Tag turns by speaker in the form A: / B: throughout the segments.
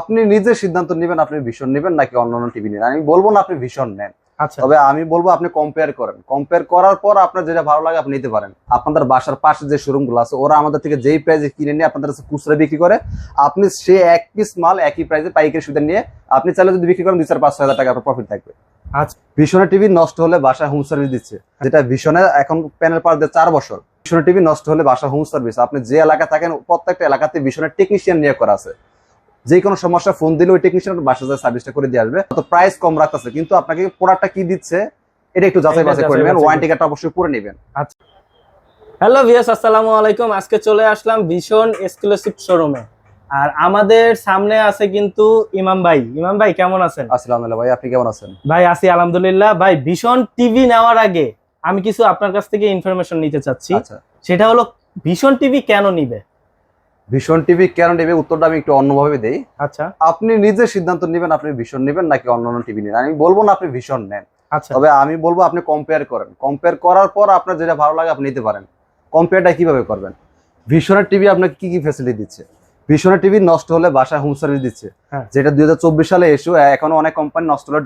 A: আপনি নিজে সিদ্ধান্ত নেবেন আপনি ভীষণ নেবেন নাকি অন্য অন্য টিভি নেবেন আমি বলব না আপনি ভীষণ নেন।
B: আচ্ছা।
A: তবে আমি বলব আপনি কম্পেয়ার করেন। কম্পেয়ার করার পর আপনার যেটা ভালো লাগে আপনি নিতে পারেন। আপনাদের বাসার পাশে যে শোরুমগুলো আছে ওরা আমাদের থেকে যেই প্রাইসে কিনে নিয়ে আপনাদের কাছে খুচরা বিক্রি করে আপনি সে এক পিস মাল একই প্রাইসে পাইকারি সুদে নিয়ে আপনি চাইলে যদি বিক্রি করেন দুই চার পাঁচশো হাজার টাকা আপনার প্রফিট থাকবে।
B: আচ্ছা।
A: ভীষণের টিভি নষ্ট হলে বাসায় হোম সার্ভিস দিচ্ছে। যেটা ভীষণের এখন প্যানেল পার দিয়ে চার বছর। ভীষণের টিভি নষ্ট হলে বাসা হোম সার্ভিস আপনি যে এলাকা থাকেন প্রত্যেকটা এলাকাতে ভীষণের টেকনিশিয়ান নিয়োগ করা আছে। যে কোনো সমস্যা ফোন দিলে ওই টেকনিশিয়ান বাসা যায় সার্ভিসটা করে দিয়ে আসবে। তো প্রাইস কম রাখতেছে কিন্তু আপনাকে প্রোডাক্টটা কি দিচ্ছে এটা একটু যাচাই বাছাই করে নেবেন। ওয়ারেন্টি কার্ডটা অবশ্যই করে নেবেন।
B: হ্যালো ভিয়াস আসসালামু আলাইকুম। আজকে চলে আসলাম ভীষণ এক্সক্লুসিভ শোরুমে আর আমাদের সামনে আছে কিন্তু ইমাম ভাই। ইমাম ভাই কেমন আছেন?
A: আসসালামু আলাইকুম ভাই আপনি কেমন আছেন?
B: ভাই আছি আলহামদুলিল্লাহ। ভাই ভীষণ টিভি নেওয়ার আগে আমি কিছু আপনার কাছ থেকে ইনফরমেশন নিতে চাচ্ছি।
A: আচ্ছা।
B: সেটা হলো ভীষণ টিভি কেন নিবে?
A: ভীষণ টিভি কেন নেবে উত্তরটা আমি একটু অন্যভাবে দেই।
B: আচ্ছা।
A: আপনি নিজে সিদ্ধান্ত নেবেন আপনি ভীষণ নেবেন নাকি অন্য অন্য টিভি নেবেন। আমি বলব না আপনি ভীষণ নেন।
B: আচ্ছা।
A: তবে আমি বলব আপনি কম্পেয়ার করেন। কম্পেয়ার করার পর আপনার যেটা ভালো লাগে আপনি নিতে পারেন। কম্পেয়ারটা কীভাবে করবেন? ভীষণের টিভি আপনাকে কি কি ফ্যাসিলিটি দিচ্ছে? ভীষণের টিভি নষ্ট হলে বাসায় হোম সার্ভিস দিচ্ছে।
B: হ্যাঁ।
A: যেটা দুই হাজার চব্বিশ সালে এসে এখনও অনেক কোম্পানি নষ্ট হলে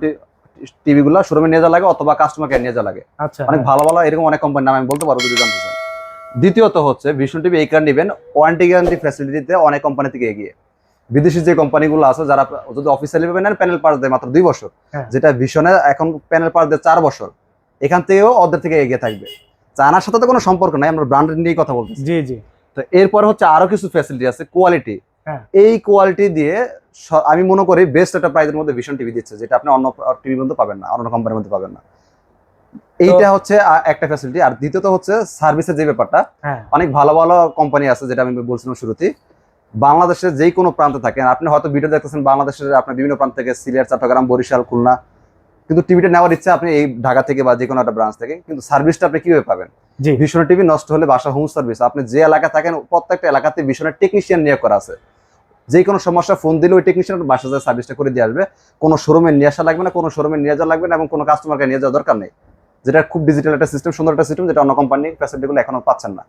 A: টিভি গুলো শোরুমে নিয়ে যাওয়া লাগে অথবা কাস্টমার কেয়ার নিয়ে যাওয়া লাগে।
B: আচ্ছা
A: অনেক ভালো ভালো এরকম অনেক কোম্পানির নাম আমি বলতে পারব যদি জানতে চান। দ্বিতীয়ত হচ্ছে ভীষণ টিভি এই কারণে নেবেন? ওয়ারেন্টি গ্যারান্টি ফ্যাসিলিটিতে অনেক কোম্পানি থেকে এগিয়ে। বিদেশি যে কোম্পানিগুলো আছে যারা যদি অফিসিয়ালি ভাবে নেন প্যানেল পাস দেয় মাত্র দুই বছর।
B: হ্যাঁ।
A: যেটা ভীষণে এখন প্যানেল পাস দেয় চার বছর। এখান থেকেও ওদের থেকে এগিয়ে থাকবে। চায়নার সাথে তো কোনো সম্পর্ক নাই আমরা ব্র্যান্ড নিয়ে কথা বলতেছি।
B: জি জি।
A: তো এরপর হচ্ছে আরও কিছু ফ্যাসিলিটি আছে কোয়ালিটি
B: হ্যাঁ।
A: এই কোয়ালিটি দিয়ে আমি মনে করি বেস্ট একটা প্রাইজের মধ্যে ভীষণ টিভি দিচ্ছে যেটা আপনি অন্য টিভির মধ্যে পাবেন না অন্য কোম্পানির মধ্যে পাবেন না। এইটা হচ্ছে একটা ফ্যাসিলিটি আর দ্বিতীয়ত হচ্ছে সার্ভিসের যে ব্যাপারটা
B: হ্যাঁ।
A: অনেক ভালো ভালো কোম্পানি আছে যেটা আমি বলছিলাম শুরুতেই বাংলাদেশের যে কোনো প্রান্তে থাকেন আপনি হয়তো ভিডিও দেখতেছেন বাংলাদেশের আপনার বিভিন্ন প্রান্ত থেকে সিলেট চট্টগ্রাম বরিশাল খুলনা। কিন্তু টিভিটা নেওয়ার ইচ্ছা আপনি এই ঢাকা থেকে বা যে কোনো একটা ব্রাঞ্চ থেকে। কিন্তু সার্ভিসটা আপনি কীভাবে পাবেন? ভীষণ টিভি নষ্ট হলে বাসা হোম সার্ভিস আপনি যে এলাকা থাকেন প্রত্যেকটা এলাকাতে ভীষণের টেকনিশিয়ান নিয়োগ করা আছে। যে কোনো সমস্যা ফোন দিলে ওই টেকনিশিয়ান বাসা যায় সার্ভিসটা করে দিয়ে আসবে। কোনো শোরুমে নিয়ে আসা লাগবে না কোনো শোরুমে নিয়ে যাওয়া লাগবে না এবং কোনো কাস্টমারকে নিয়ে যাওয়ার দরকার নেই। যেটা খুব ডিজিটাল একটা সিস্টেম সুন্দর একটা সিস্টেম যেটা অন্য কোম্পানি ফ্যাসিলিটিগুলো এখনও পাচ্ছেন না।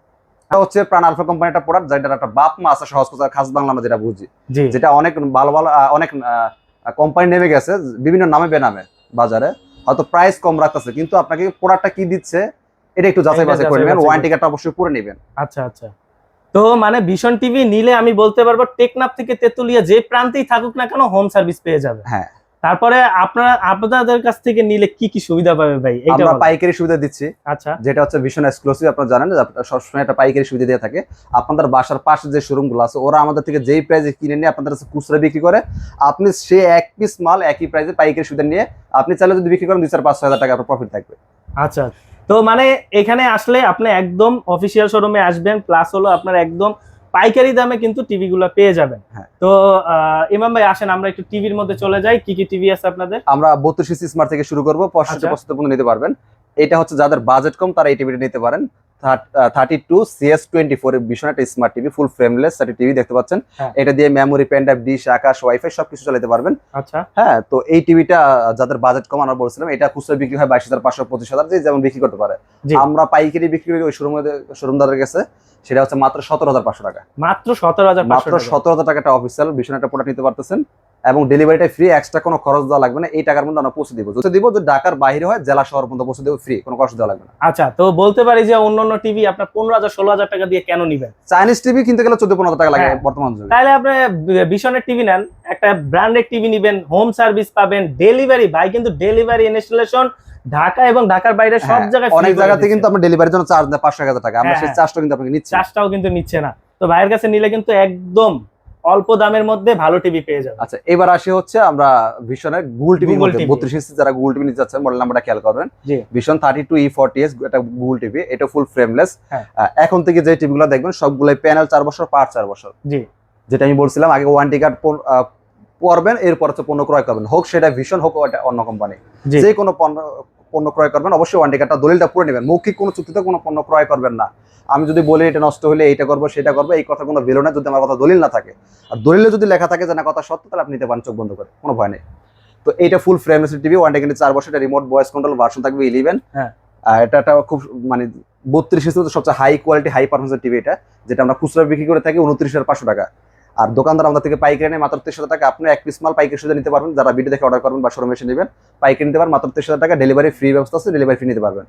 A: এটা হচ্ছে প্রাণ আলফা কোম্পানি একটা প্রোডাক্ট যেটার একটা বাপ মা আছে সহজ কথা খাস বাংলা আমরা যেটা বুঝি। যেটা অনেক ভালো ভালো অনেক কোম্পানি নেমে গেছে বিভিন্ন নামে বেনামে বাজারে। হয়তো প্রাইস কম রাখতেছে কিন্তু আপনাকে প্রোডাক্টটা কি দিচ্ছে এটা একটু যাচাই বাছাই করে নেবেন ওয়ারেন্টি কার্ডটা অবশ্যই করে নেবেন।
B: আচ্ছা আচ্ছা। তো মানে ভীষণ টিভি নিলে আমি বলতে পারব টেকনাফ থেকে তেতুলিয়া যে প্রান্তেই থাকুক না কেন হোম সার্ভিস পেয়ে যাবে।
A: হ্যাঁ।
B: তারপরে আপনারা আপনাদের কাছ থেকে নিলে কি কি সুবিধা পাবে ভাই?
A: আমরা পাইকারি সুবিধা দিচ্ছি।
B: আচ্ছা।
A: যেটা হচ্ছে ভীষণ এক্সক্লুসিভ আপনারা জানেন সবসময় একটা পাইকারি সুবিধা দিয়ে থাকে। আপনাদের বাসার পাশে যে শোরুমগুলো আছে ওরা আমাদের থেকে যেই প্রাইসে কিনে নিয়ে আপনাদের কাছে খুচরা বিক্রি করে আপনি সে এক পিস মাল একই প্রাইসে পাইকারি সুবিধা নিয়ে আপনি চাইলে যদি বিক্রি করেন দুই চার পাঁচশো হাজার টাকা আপনার প্রফিট থাকবে।
B: আচ্ছা। তো মানে এখানে আসলে আপনি একদম অফিসিয়াল শোরুমে আসবেন প্লাস হলো আপনার একদম পাইকারি দামে কিন্তু টিভি গুলো পেয়ে যাবেন।
A: হ্যাঁ।
B: তো আহ, ইমাম ভাই আসেন আমরা একটু টিভির মধ্যে চলে যাই। কি কি টিভি আছে আপনাদের?
A: আমরা বত্রিশ স্মার্ট থেকে শুরু করব পঁয়ষট্টি
B: আচ্ছা।
A: পঁচাত্তর পর্যন্ত নিতে পারবেন। এটা হচ্ছে যাদের বাজেট কম তারা এই টিভিটা নিতে পারেন। Thirty two CS twenty four ভীষণ একটা স্মার্ট টিভি ফুল ফ্রেমলেস একটা টিভি দেখতে পাচ্ছেন।
B: হ্যাঁ।
A: এটা দিয়ে memory pen drive dish Akash wifi সবকিছু চালাতে পারবেন।
B: আচ্ছা।
A: হ্যাঁ তো এই টিভিটা যাদের বাজেট কম আমরা বলছিলাম এটা খুচরা বিক্রি হয় বাইশ হাজার পাঁচশো পঁচিশ হাজার যেমন বিক্রি করতে পারে। আমরা পাইকারি বিক্রি করি ওই শোরুম শোরুমদারের কাছে। সেটা হচ্ছে মাত্র সতেরো হাজার পাঁচশো টাকা।
B: মাত্র সতেরো হাজার
A: মাত্র সতেরো হাজার টাকা একটা অফিসিয়াল ভীষণ একটা প্রোডাক্ট নিতে পারতেছেন। এবং ডেলিভারিটা ফ্রি এক্সট্রা কোনো খরচ দেওয়া লাগবে না। এই টাকার মধ্যে আমরা পৌঁছে দিব। যদি দিব যে ঢাকার বাইরে হয় জেলা শহর পর্যন্ত পৌঁছে দেবো ফ্রি কোনো কষ্ট দেওয়া লাগবে না।
B: আচ্ছা তো বলতে পারি যে অন্য অন্য টিভি আপনার পনেরো হাজার ষোলো হাজার টাকা দিয়ে কেন নিবেন?
A: চাইনিজ টিভি কিনতে গেলে চোদ্দ পনেরো টাকা লাগে
B: হ্যাঁ।
A: বর্তমান যুগে।
B: তাহলে আপনি ভীষণের টিভি নেন একটা ব্র্যান্ডেড টিভি নিবেন হোম সার্ভিস পাবেন ডেলিভারি ভাই কিন্তু ডেলিভারি ইনস্টলেশন ঢাকা এবং ঢাকার বাইরে সব
A: হ্যাঁ,
B: জায়গায়
A: অনেক জায়গাতে কিন্তু আমরা ডেলিভারির জন্য চার্জ দেয় পাঁচশো হাজার টাকা। আমরা
B: হ্যাঁ,
A: সেই
B: হ্যাঁ।
A: চার্জটা কিন্তু আপনাকে নিচ্ছি
B: চার্জটাও কিন্তু নিচ্ছে না। তো ভাইয়ের কাছে নিলে কিন্তু একদম অল্প দামের মধ্যে ভালো টিভি পেয়ে যাবে
A: আচ্ছা এবার আসি হচ্ছে আমরা ভীষণের গুগল টিভি বত্রিশ ইঞ্চি যারা গুগল টিভি নিতে চাচ্ছেন মডেল নাম্বারটা খেয়াল করবেন। Vision thirty two E forty S এটা গুগল টিভি এটা ফুল ফ্রেমলেস
B: হ্যাঁ।
A: এখন থেকে যে টিভিগুলো দেখবেন সবগুলো প্যানেল চার বছর পার চার বছর।
B: জি।
A: যেটা আমি বলছিলাম আগে ওয়ারেন্টি কার্ড পড়বেন এরপর হচ্ছে পণ্য ক্রয় করবেন। হোক সেটা ভীষণ হোক অন্য কোম্পানি যে কোনো পণ্য পণ্য ক্রয় করবেন অবশ্যই ওয়ারেন্টি কার্ডটা দলিলটা পুরো নেবেন। মৌখিক কোনো চুক্তিতে কোনো পণ্য ক্রয় করবেন না। আমি যদি বলি এটা নষ্ট হলে এটা করব সেটা করব এই কথা কোনো বেলো না যদি আমার কথা দলিল না থাকে। আর দলিলে যদি লেখা থাকে যে না কথা সত্য তাহলে আপনি নিতে পারেন চোখ বন্ধ করে কোনো ভয় নেই। তো এইটা ফুল ফ্রেমলেস টিভি ওয়ারেন্টি কিন্তু চার বছর রিমোট ভয়েস কন্ট্রোল ভার্সন থাকবে ইলেভেন
B: হ্যাঁ।
A: এটা একটা খুব মানে বত্রিশ সবচেয়ে হাই কোয়ালিটি হাই পারফরমেন্সের টিভি এটা যেটা আমরা খুচরা বিক্রি করে থাকি উনত্রিশ হাজার পাঁচশো টাকা। আর দোকানদার আমাদের থেকে পাইকারি নেয় মাত্র তেইশ হাজার টাকা। আপনি এক পিস মাল পাইকারি সুদে নিতে পারবেন। যারা ভিডিও দেখে অর্ডার করবেন বা শোরুমে এসে নেবেন পাইকারি নিতে পারবেন। মাত্র তেইশ হাজার টাকা ডেলিভারি ফ্রি ব্যবস্থা আছে ডেলিভারি ফ্রি নিতে পারবেন।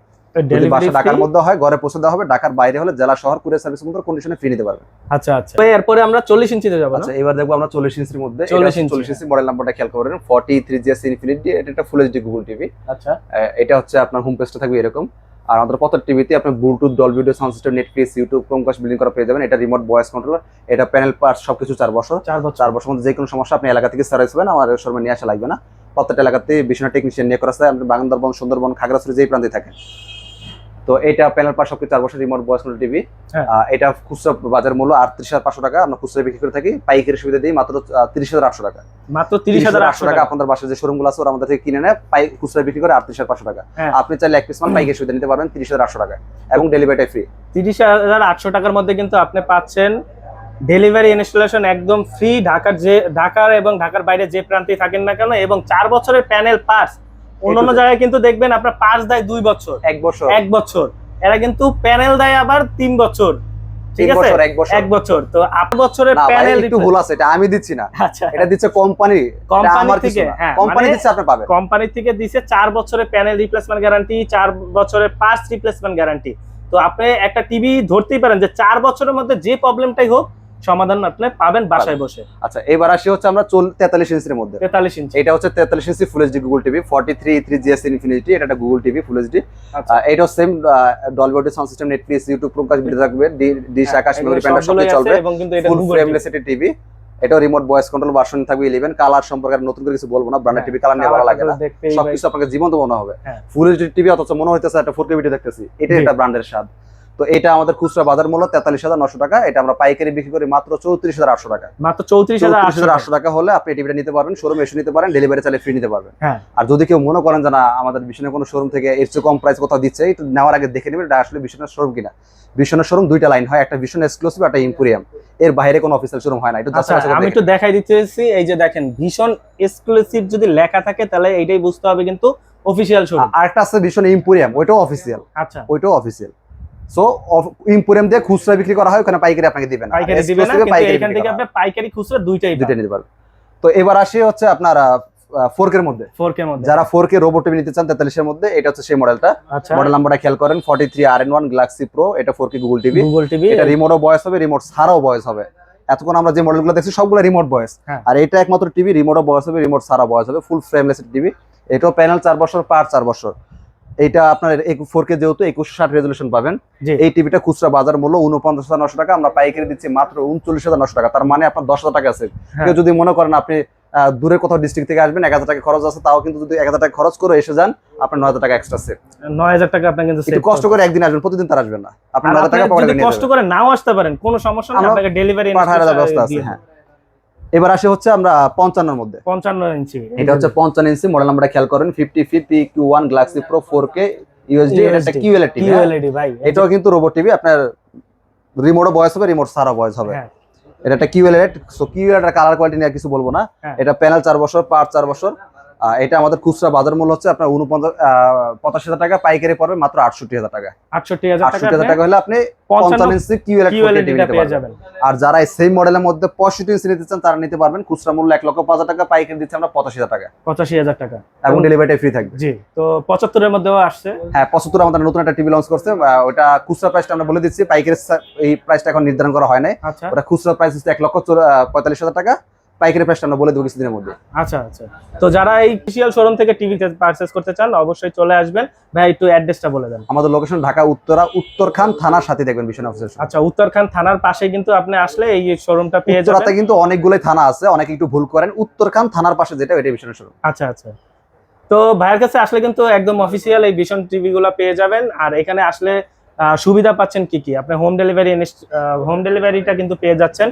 A: যদি বাসা ঢাকার মধ্যে হয় ঘরে পৌঁছে দেওয়া হবে। ঢাকার বাইরে হলে জেলা শহর কুরিয়ার সার্ভিস মতো কন্ডিশনে ফ্রি নিতে পারবেন।
B: আচ্ছা আচ্ছা। তো এরপরে আমরা ইঞ্চিতে যাব
A: আচ্ছা এবার দেখব আমরা চল্লিশ ইঞ্চির মধ্যে।
B: 40 ইঞ্চি।
A: চল্লিশ ইঞ্চি মডেল নাম্বারটা খেয়াল করেন ফর্টি থ্রি জিএস ইনফিনিটি এটা একটা ফুল এইচডি গুগল টিভি
B: আচ্ছা।
A: এটা হচ্ছে আপনার হোম পেজটা থাকবে এরকম। আর আমাদের প্রত্যেক টিভিতে আপনি Bluetooth Dolby video sound system Netflix YouTube Chromecast built in করা পেয়ে যাবেন। এটা রিমোট ভয়েস কন্ট্রোল এটা প্যানেল পার্ট সব কিছু চার বছর।
B: চার বছর।
A: চার বছর মধ্যে যে কোনো সমস্যা আপনি এলাকা থেকে সার্ভিস পাবেন আমার সময় নিয়ে আসা লাগবে না। প্রত্যেকটা এলাকাতে বিশ্বনাথ টেকনিশিয়ান নিয়ে করা আছে। আপনি বাগানদরবন সুন্দরবন খাগড়াছড়ি যেই প্রান্তে থাকেন। তো এটা প্যানেল পার সবকিছু চার বছর রিমোট কন্ট্রোল টিভি। এটা খুচরা বাজার মূল্য আটত্রিশ হাজার পাঁচশো টাকা আমরা খুচরা বিক্রি করে থাকি। পাইকারি সুবিধা দিই মাত্র তিরিশ হাজার আটশো টাকা।
B: মাত্র তিরিশ হাজার আটশো টাকা
A: আপনাদের বাসায় যে শোরুমগুলো আছে ওরা আমাদের থেকে কিনে নেয় পাই খুচরা বিক্রি করে আটত্রিশ হাজার পাঁচশো টাকা।
B: হ্যাঁ।
A: আপনি চাইলে এক পিস মাল পাইকারি সুবিধা নিতে পারবেন তিরিশ হাজার আটশো টাকা এবং ডেলিভারিটাই ফ্রি
B: তিরিশ হাজার আটশো টাকার মধ্যে কিন্তু আপনি পাচ্ছেন ডেলিভারি ইনস্টলেশন একদম ফ্রি ঢাকার যে ঢাকার এবং ঢাকার বাইরে যে প্রান্তে থাকেন না কেন এবং চার বছরের প্যানেল পাস অন্যান্য জায়গায় কিন্তু দেখবেন আপনার পাঁচ দেয় দুই বছর।
A: এক বছর।
B: এক বছর। এরা কিন্তু প্যানেল দেয় আবার তিন বছর। ঠিক আছে?
A: এক বছর।
B: তো আট বছরের প্যানেল
A: একটু ভুল আছে এটা আমি দিচ্ছি না।
B: আচ্ছা।
A: এটা দিচ্ছে কোম্পানি
B: থেকে, হ্যাঁ,
A: কোম্পানি
B: মানে-
A: দিচ্ছে আপনি পাবেন।
B: কোম্পানি থেকে দিছে চার বছরের প্যানেল রিপ্লেসমেন্ট গ্যারান্টি চার বছরের পার্টস রিপ্লেসমেন্ট গ্যারান্টি তো আপনি একটা টিভি ধরতেই পারেন যে চার বছরের মধ্যে যে প্রবলেমটাই হোক সমাধান আপনি পাবেন বাসায় বসে।
A: আচ্ছা এবার আসি হচ্ছে আমরা চল তেতাল্লিশ ইঞ্চির মধ্যে।
B: তেতাল্লিশ ইঞ্চি।
A: এটা হচ্ছে তেতাল্লিশ inch full HD Google TV forty three three GS infinity এটা একটা গুগল টিভি ফুল এইচডি। এটাও same Dolby sound system Netflix YouTube প্রকাশ ভিডিও থাকবে ডিশ আকাশ মেমরি সবই চলবে।
B: এবং কিন্তু এটা
A: ফুল ফ্রেমলেস একটি টিভি এটাও রিমোট ভয়েস কন্ট্রোল ভার্সন থাকবে ইলেভেন কালার সম্পর্কে নতুন করে কিছু বলব না ব্র্যান্ডেড টিভি কালার নিয়ে ভালো লাগে না। সবকিছু আপনাকে জীবন্ত মনে হবে। ফুল এইচডি টিভি অথচ মনে হইতেছে একটা ফোর কে ভিডিও দেখতেছি এটা একটা ব্র্যান্ডের স্বাদ। তো এটা আমাদের খুচরা বাজার মূল্য তেতাল্লিশ হাজার নশো টাকা। এটা আমরা পাইকারি বিক্রি করি মাত্র চৌত্রিশ হাজার আটশো টাকা।
B: মাত্র চৌত্রিশ হাজার
A: হাজার আটশো টাকা হলে আপনি টিভিটা নিতে পারবেন শোরুমে এসে নিতে পারেন ডেলিভারি চাইলে ফ্রি নিতে পারবেন।
B: হ্যাঁ।
A: আর যদি কেউ মনে করেন যে না আমাদের বিশ্বনের কোনো শোরুম থেকে এর চেয়ে কম প্রাইস কোথাও দিচ্ছে একটু নেওয়ার আগে দেখে নেবেন এটা আসলে বিশ্বনের শোরুম কিনা। বিশ্বনের শোরুম দুইটা লাইন হয় একটা ভীষণ এক্সক্লুসিভ একটা ইম্পোরিয়াম এর বাইরে কোনো অফিসিয়াল শোরুম হয় না একটু
B: আচ্ছা আমি একটু দেখাই দিতেছি এই যে দেখেন ভীষণ এক্সক্লুসিভ যদি লেখা থাকে তাহলে এইটাই বুঝতে হবে কিন্তু অফিসিয়াল শোরুম
A: আর একটা আছে ভীষণ ইম্পোরিয়াম ওইটাও অফিসিয়াল
B: আচ্ছা।
A: ওইটাও অফিসিয়াল সো ইম্পোরিয়াম দিয়ে খুচরা বিক্রি করা হয় ওখানে পাইকারি আপনাকে দিবেন।
B: পাইকারি দিবে না কিন্তু এখান থেকে আপনি পাইকারি খুচরা দুইটাই।
A: দুইটা নিতে পারবেন তো এবার আসি হচ্ছে আপনার ফোরকের মধ্যে।
B: ফোর কে মধ্যে।
A: যারা ফোর কে রোবট টিভি নিতে চান তেতাল্লিশের মধ্যে এটা হচ্ছে সেই মডেলটা মডেল নাম্বারটা খেয়াল করেন forty three R N one galaxy pro এটা four K Google TV.
B: Google TV.
A: এটা রিমোটও বয়স হবে রিমোট ছাড়াও বয়স হবে। এতক্ষণ আমরা যে মডেলগুলো দেখছি সবগুলো রিমোট বয়স।
B: হ্যাঁ।
A: আর এটা একমাত্র টিভি রিমোটও বয়স হবে রিমোট ছাড়া বয়স হবে ফুল ফ্রেমলেস টিভি। এটাও প্যানেল চার বছর পার চার বছর। এটা আপনার ফোর কে যেহেতু একুশশো ষাট রেজলিউশন পাবেন। এই টিভিটা খুচরা বাজার মূল্য উনপঞ্চাশ হাজার নশো টাকা। আমরা পাইকারি দিচ্ছি মাত্র উনচল্লিশ হাজার নশো টাকা। তার মানে আপনার দশ হাজার টাকা আছে।
B: হ্যাঁ।
A: কেউ যদি মনে করেন আপনি দূরে কোথাও ডিস্ট্রিক্ট থেকে আসবেন এক হাজার টাকা খরচ আছে তাও কিন্তু যদি এক হাজার টাকা খরচ করে এসে যান আপনার নয় হাজার টাকা এক্সট্রা সেভ
B: নয় হাজার টাকা আপনি কিন্তু
A: একটু কষ্ট করে একদিন আসবেন প্রতিদিন তার আসবেন না। আপনি নয় হাজার টাকা
B: কষ্ট করে নাও আসতে পারেন কোনো সমস্যা নেই আপনাকে ডেলিভারি
A: পাঠানোর ব্যবস্থা আছে হ্যাঁ। এবার আসে হচ্ছে আমরা পঞ্চান্নর মধ্যে।
B: পঞ্চান্ন ইঞ্চি
A: এটা হচ্ছে পঞ্চান্ন ইঞ্চি মডেল নাম্বারটা খেয়াল করেন fifty fifty Q one Galaxy pro four K USD এটা কিউএলএড টিভি
B: ভাই
A: এটাও কিন্তু রোবট টিভি আপনার রিমোটও বয়স হবে রিমোট সারা বয়স হবে।
B: হ্যাঁ।
A: এটা একটা কিউএলএড সো কিউএলএড এর কালার কোয়ালিটি নিয়ে কিছু বলব না।
B: হ্যাঁ।
A: এটা প্যানেল চার বছর পার চার বছর। এটা আমাদের খুচরা বাজার মূল্য হচ্ছে আপনার উনপঞ্চাশ পঁচাশি হাজার টাকা পাইকারি পড়বে মাত্র আটষট্টি হাজার টাকা
B: আটষট্টি হাজার টাকা
A: হলে আপনি
B: পঞ্চান্ন
A: পঞ্চান্ন ইঞ্চি কিউএলএড নিতে পারবেন। আর যারা সেম মডেলের মধ্যে পঁয়ষট্টি ইঞ্চি নিতে চান তারা নিতে পারবেন। খুচরা মূল্য এক লক্ষ পাঁচ হাজার টাকা পাইকারি দিচ্ছে আমরা পঁচাশি হাজার টাকা
B: পঁচাশি হাজার টাকা।
A: এবং ডেলিভারিটা ফ্রি থাকবে।
B: জি তো পঁচাত্তরের মধ্যেও আসছে।
A: হ্যাঁ পঁচাত্তর আমাদের নতুন একটা টিভি লঞ্চ করছে। ওটা খুচরা প্রাইসটা আমরা বলে দিচ্ছি। পাইকারি এই প্রাইসটা এখন নির্ধারণ করা হয় নাই।
B: আচ্ছা।
A: ওটা খুচরা প্রাইস হচ্ছে এক লক্ষ পঁয়তাল্লিশ হাজার টাকা। পাইকারি প্রাইসটা আমরা বলে দেবো কিছুদিনের মধ্যে।
B: আচ্ছা আচ্ছা। তো যারা এই অফিসিয়াল শোরুম থেকে টিভি পারচেজ করতে চান অবশ্যই চলে আসবেন। ভাই একটু অ্যাড্রেসটা বলে দেন।
A: আমাদের লোকেশন ঢাকা উত্তরা উত্তরখান থানার সাথে দেখবেন ভীষণ অফিসের
B: আচ্ছা উত্তরখান থানার পাশে কিন্তু আপনি আসলে এই শোরুমটা পেয়ে
A: উত্তরাতে
B: যাবেন
A: কিন্তু অনেকগুলোই থানা আছে অনেকে একটু ভুল করেন। উত্তরখান থানার পাশে যেটা ওইটা ভীষণ শোরুম
B: আচ্ছা আচ্ছা। তো ভাইয়ের কাছে আসলে কিন্তু একদম অফিসিয়াল এই ভীষণ টিভি গুলো পেয়ে যাবেন। আর এখানে আসলে সুবিধা পাচ্ছেন কি কি? আপনি হোম ডেলিভারি হোম ডেলিভারিটা কিন্তু পেয়ে যাচ্ছেন।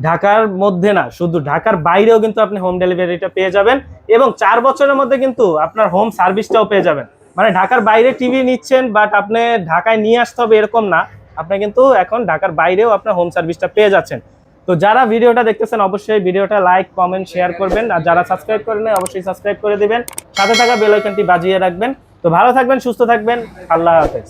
B: ঢাকার মধ্যে না, শুধু ঢাকার বাইরেও কিন্তু আপনি হোম ডেলিভারিটা পেয়ে যাবেন এবং চার বছরের মধ্যে কিন্তু আপনার হোম সার্ভিসটাও পেয়ে যাবেন। মানে ঢাকার বাইরে টিভি নিচ্ছেন বাট আপনি ঢাকায় নিয়ে আসতে হবে এরকম না। আপনি কিন্তু এখন ঢাকার বাইরেও আপনার হোম সার্ভিসটা পেয়ে যাচ্ছেন। তো যারা ভিডিওটা দেখতেছেন, অবশ্যই ভিডিওটা লাইক কমেন্ট শেয়ার করবেন। আর যারা সাবস্ক্রাইব করেন অবশ্যই সাবস্ক্রাইব করে দিবেন। সাথে থাকা বেল আইকনটি বাজিয়ে রাখবেন। তো ভালো থাকবেন, সুস্থ থাকবেন। আল্লাহ হাফেজ।